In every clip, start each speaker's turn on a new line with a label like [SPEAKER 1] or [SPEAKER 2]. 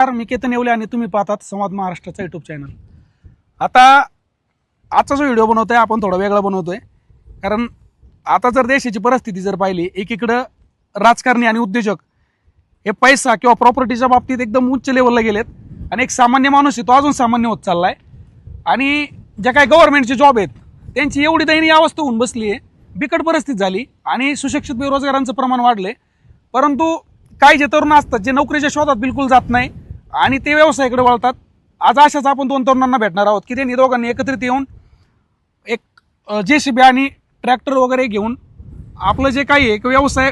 [SPEAKER 1] नमस्कार मी केतन येवले आणि तुम्ही पाहतात संवाद महाराष्ट्राचा युट्यूब चॅनल आता आजचा जो व्हिडिओ बनवतोय आपण थोडा वेगळा बनवतोय. कारण आता जर देशाची परिस्थिती जर पाहिली एकीकडं राजकारणी आणि उद्योजक हे पैसा किंवा प्रॉपर्टीच्या बाबतीत एकदम उच्च लेवलला गेलेत आणि एक सामान्य माणूस आहे तो अजून सामान्य होत चाललाय. आणि ज्या काही गव्हर्नमेंटचे जॉब आहेत त्यांची एवढी दयनीय अवस्था होऊन बसली आहे बिकट परिस्थिती झाली आणि सुशिक्षित बेरोजगारांचं प्रमाण वाढलंय. परंतु काही जे तरुण असतात जे नोकरीच्या शोधात बिलकुल जात नाही आणि ते व्यवसायाकडे वळतात. आज अशाच आपण दोन तरुणांना भेटणार आहोत की त्यांनी दोघांनी एकत्रित येऊन एक जे सी बी आणि ट्रॅक्टर वगैरे घेऊन आपलं जे काही आहे एक व्यवसाय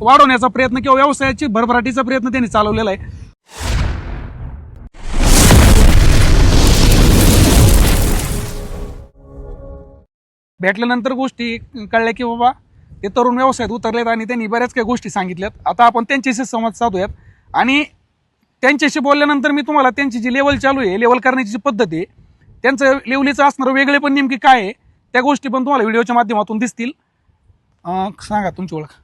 [SPEAKER 1] वाढवण्याचा प्रयत्न किंवा व्यवसायाची भरभराटीचा प्रयत्न त्यांनी चालवलेला आहे. भेटल्यानंतर गोष्टी कळल्या की बाबा ते तरुण व्यवसायात उतरलेत आणि त्यांनी बऱ्याच काही गोष्टी सांगितल्यात. आता आपण त्यांच्याशी संवाद साधूयात. आणि त्यांच्याशी बोलल्यानंतर मी तुम्हाला त्यांची जी लेवल चालू आहे लेवल करण्याची जी पद्धत आहे त्यांचं लेवलीचं असणारं वेगळे पण नेमकी काय आहे त्या गोष्टी पण तुम्हाला व्हिडिओच्या माध्यमातून दिसतील. अं, सांगा तुमची ओळख.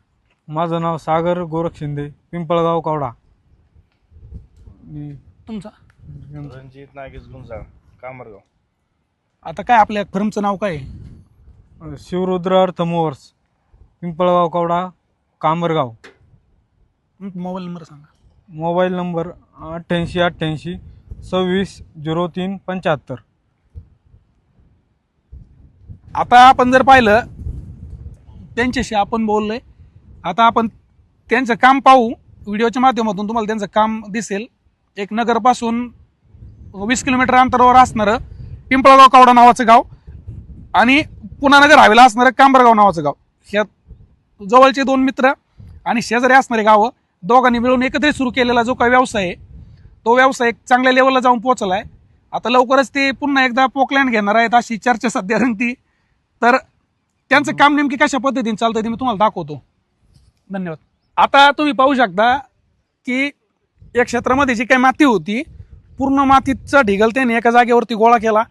[SPEAKER 2] माझं नाव सागर गोरख शिंदे पिंपळगाव कवडा. मी
[SPEAKER 1] तुमचा?
[SPEAKER 3] रणजित नागेश गुंजाळ कामरगाव.
[SPEAKER 1] आता काय आपल्या फर्मचं नाव काय आहे?
[SPEAKER 2] Shivrudra earth movers Pimpalgaon Kavda Kamargaon.
[SPEAKER 1] Mobile number सांगा.
[SPEAKER 2] मोबाईल नंबर अठ्ठ्याऐंशी अठ्ठ्याऐंशी सव्वीस झिरो तीन पंच्याहत्तर.
[SPEAKER 1] आता आपण जर पाहिलं त्यांच्याशी आपण बोललोय. आता आपण त्यांचं काम पाहू. व्हिडिओच्या माध्यमातून तुम्हाला त्यांचं काम दिसेल. एक नगरपासून वीस किलोमीटर अंतरावर असणारं पिंपळगाव कावडा नावाचं गाव आणि पुन्हा नगर हवेला असणारं कांबरगाव नावाचं गाव. ह्या जवळचे दोन मित्र आणि शेजारी असणारे गावं. दोघांनी मिळून एकत्रित सुरू केलेला जो काही व्यवसाय आहे तो व्यवसाय एक चांगल्या लेवलला जाऊन पोहोचला आहे आता लवकरच ते पुन्हा एकदा पोकलँड घेणार आहेत अशी चर्चा सध्या रंगती. तर त्यांचं काम नेमकी कशा पद्धतीने चालतं ते मी तुम्हाला दाखवतो. धन्यवाद. आता तुम्ही पाहू शकता की या क्षेत्रामध्ये जी काही माती होती पूर्ण मातीचा ढिगल त्याने एका जागेवरती गोळा केला.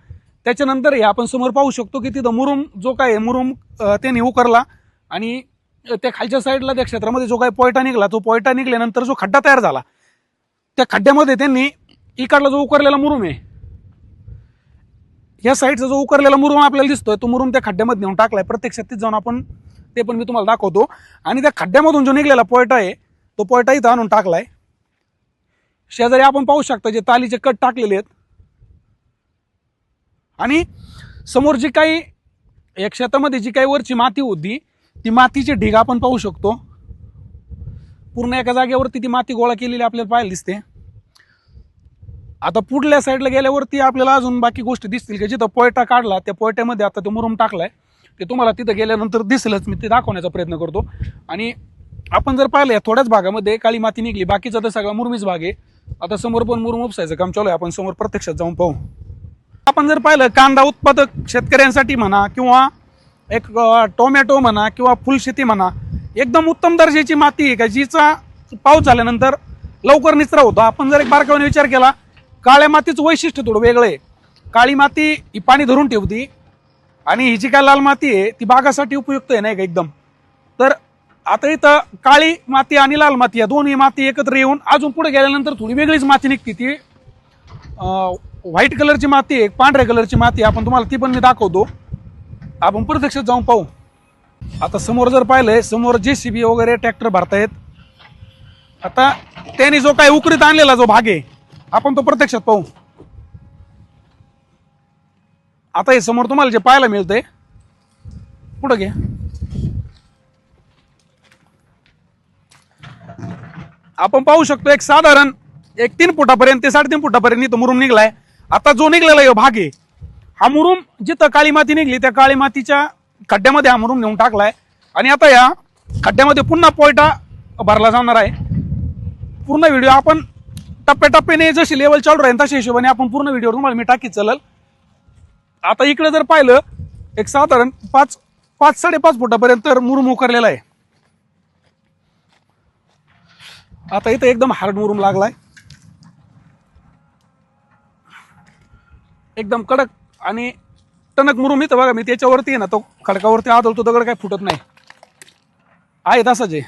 [SPEAKER 1] त्याच्यानंतर हे आपण समोर पाहू शकतो की तिथं मुरुम जो काय आहे मुरुम त्याने उकरला आणि त्या खालच्या साईडला त्या क्षेत्रामध्ये जो काही पोयटा निघाला तो पोयटा निघाल्यानंतर जो खड्डा तयार झाला त्या खड्ड्यामध्ये त्यांनी इकडला जो उकरलेला मुरुम आहे या साईडचा जो उकरलेला मुरुम आपल्याला दिसतोय तो मुरुम त्या खड्ड्यामध्ये नेऊन टाकलाय. प्रत्यक्षात तिथे जाऊन आपण ते पण मी तुम्हाला दाखवतो. आणि त्या खड्ड्यामधून जो निघलेला पोयटा आहे तो पोयटा इथं आणून टाकलाय. शेजारी आपण पाहू शकता जे तालीचे कट टाकलेले आहेत. आणि समोर जी काही या शेतामध्ये जी काही वरची माती होती ती मातीची ढीग आपण पाहू शकतो. पूर्ण एका जागेवरती ती माती गोळा केलेली आपल्याला पाहायला दिसते. आता पुढल्या साईडला गेल्यावरती आपल्याला अजून बाकी गोष्टी दिसतील की? जिथं पोयटा काढला त्या पोयट्यामध्ये आता तो मुरुम टाकलाय. ते तुम्हाला तिथं गेल्यानंतर दिसेलच. मी ते दाखवण्याचा प्रयत्न करतो. आणि आपण जर पाहिलं थोड्याच भागामध्ये काळी माती निघली. बाकीचा तर सगळा मुरमीच भाग आहे. आता समोर पण मुरुम उपसायचं काम चालू आहे. आपण समोर प्रत्यक्षात जाऊन पाहू. आपण जर पाहिलं कांदा उत्पादक शेतकऱ्यांसाठी म्हणा किंवा एक टोमॅटो म्हणा किंवा फुलशेती म्हणा एकदम उत्तम दर्जाची माती आहे का जिचा पाऊस झाल्यानंतर लवकर निचरा होतो. आपण जर एक बारकावाने विचार केला काळ्या मातीचं वैशिष्ट्य थोडं वेगळं आहे. काळी माती ही पाणी धरून ठेवती आणि ही जी काय लाल माती आहे ती बागासाठी उपयुक्त आहे नाही का एकदम. तर आता इथं काळी माती आणि लाल माती या दोन्ही माती एकत्र येऊन अजून पुढे गेल्यानंतर थोडी वेगळीच माती निघते ती. व्हाईट कलरची माती आहे पांढऱ्या कलरची माती आपण तुम्हाला ती पण मी दाखवतो. आपण प्रत्यक्षात जाऊन पाहू. आता समोर जर पाहिलंय समोर जे सी बी वगैरे ट्रॅक्टर भरतायत. आता त्याने जो काय उकरीत आणलेला जो भाग आहे आपण तो प्रत्यक्षात पाहू. आता हे समोर तुम्हाला जे पाहायला मिळतंय पुढं घ्या. आपण पाहू शकतो एक साधारण एक तीन फुटापर्यंत ते साडेतीन फुटापर्यंत इथं मुरुम निघलाय. आता जो निघलेला आहे भाग आहे हा मुरुम जिथं काळी माती निघली त्या काळी मातीच्या खड्ड्यामध्ये हा मुरुम नेऊन टाकलाय. आणि आता या खड्ड्यामध्ये पुन्हा पोयटा भरला जाणार आहे. पूर्ण व्हिडिओ आपण टप्प्याटप्प्याने जशी लेवल चालू राहील तशा हिशोबाने आपण पूर्ण व्हिडिओ तुम्हाला मी टाकीत चालल. आता इकडे जर पाहिलं एक साधारण पाच पाच साडेपाच फुटापर्यंत मुरुम उकरलेला आहे. आता इथं एकदम हार्ड मुरुम लागलाय. एकदम कडक आणि टणक मुरुम इथं बघा मी त्याच्यावरती आहे ना तो खडकावरती आदळतो दगड काय फुटत नाही. आहे तसाच आहे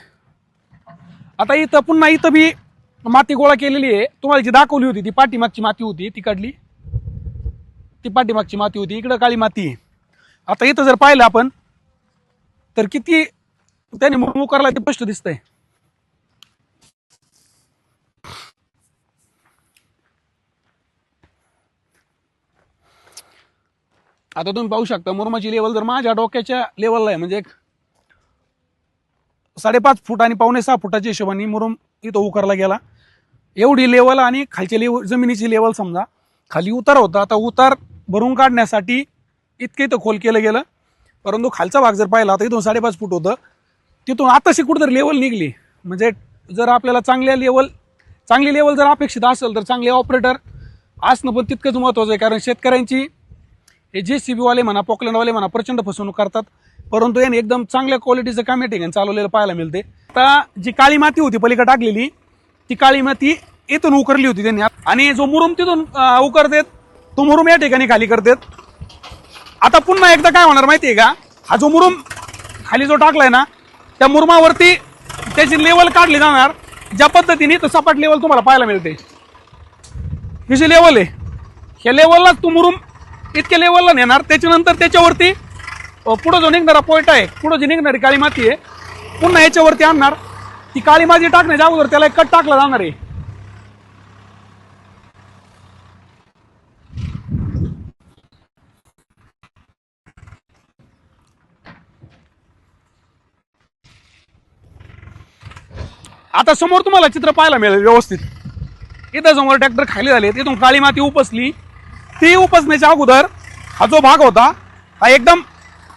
[SPEAKER 1] आता इथं पुन्हा इथं बी माती गोळा केलेली आहे. तुम्हाला जी दाखवली होती ती पाठीमागची माती होती ती काढली. ती पाठीमागची माती होती इकडं काळी माती आहे. आता इथं जर पाहिलं आपण तर किती त्याने मुरमू ते स्पष्ट दिसतंय. आता तुम्ही पाहू शकता मुरमाची लेवल जर माझ्या डोक्याच्या लेवलला आहे म्हणजे एक साडेपाच फूट आणि पावणे सहा फुटाच्या हिशोबाने मुरुम इथं उकरला गेला. एवढी लेवल आणि खालच्या लेवल जमिनीची लेवल समजा खाली उतार होता आता उतार भरून काढण्यासाठी इतकं इथं खोल केलं गेलं. परंतु खालचा भाग जर पाहिला तर इथून साडेपाच फूट होतं. तिथून आताशी कुठंतरी लेवल निघली. म्हणजे जर आपल्याला चांगल्या लेवल चांगली लेवल जर अपेक्षित असेल तर चांगले ऑपरेटर असणं पण तितकंच महत्त्वाचं आहे. कारण शेतकऱ्यांची हे जे सी बीवाले म्हणा पॉकलँडवाले म्हणा प्रचंड फसवणूक करतात. परंतु याने एकदम चांगल्या क्वालिटीचं काम या ठिकाणी चालवलेलं पाहायला मिळते आता जी काळी माती होती पलीकडे टाकलेली ती काळी माती इथून उकरली होती त्यांनी. आणि जो मुरुम तिथून उकरतेत तो मुरुम या ठिकाणी खाली करतेत. आता पुन्हा एकदा काय होणार माहिती आहे का? हा जो मुरुम खाली जो टाकलाय ना त्या मुरुमावरती त्याची लेवल काढली जाणार. ज्या पद्धतीने तो सपाट लेवल तुम्हाला पाहायला मिळते ही जी लेवल आहे ह्या लेवलला तो मुरुम इतक्या लेवलला नेणार? त्याच्यानंतर त्याच्यावरती पुढं जो निघणारा पॉईंट आहे पुढं जी निघणारी काळी माती आहे पुन्हा याच्यावरती आणणार. ती काळी माती टाकण्याच्या अगोदर त्याला एक कट टाकला जाणार आहे. आता समोर तुम्हाला चित्र पाहायला मिळेल व्यवस्थित. इथं समोर ट्रॅक्टर खाली झाले तिथून काळी माती उपसली. ती उपसण्याच्या अगोदर हा जो भाग होता हा एकदम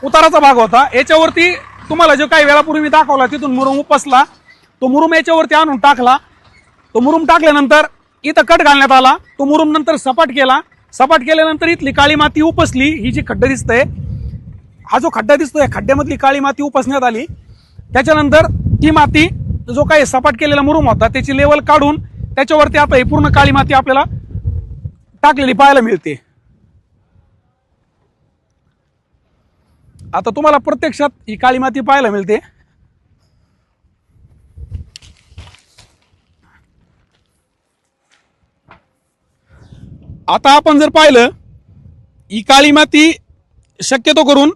[SPEAKER 1] उताराचा भाग होता. याच्यावरती तुम्हाला जो काही वेळापूर्वी मी दाखवला तिथून मुरुम उपसला तो मुरुम याच्यावरती आणून टाकला. तो मुरुम टाकल्यानंतर इथं कट घालण्यात आला. तो मुरुम नंतर सपाट केला. सपाट केल्यानंतर इथली काळी माती उपसली ही जी खड्डा दिसतंय हा जो खड्डा दिसतोय खड्ड्यामधली काळी माती उपसण्यात आली. त्याच्यानंतर ती माती जो काही सपाट केलेला मुरुम होता त्याची लेवल काढून त्याच्यावरती आता ही पूर्ण काळी माती आपल्याला टाकलेली पाहायला मिळते. आता तुम्हाला प्रत्यक्षात ही काळी माती पाहायला मिळते. आता आपण जर पाहिलं ही काळी माती शक्यतो करून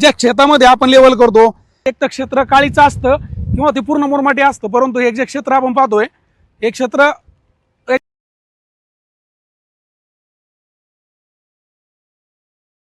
[SPEAKER 1] ज्या क्षेत्रामध्ये आपण लेवल करतो एक तर क्षेत्र काळीचं असतं किंवा ते पूर्ण मुरमाटी असतं परंतु हे जे क्षेत्र आपण पाहतोय हे क्षेत्र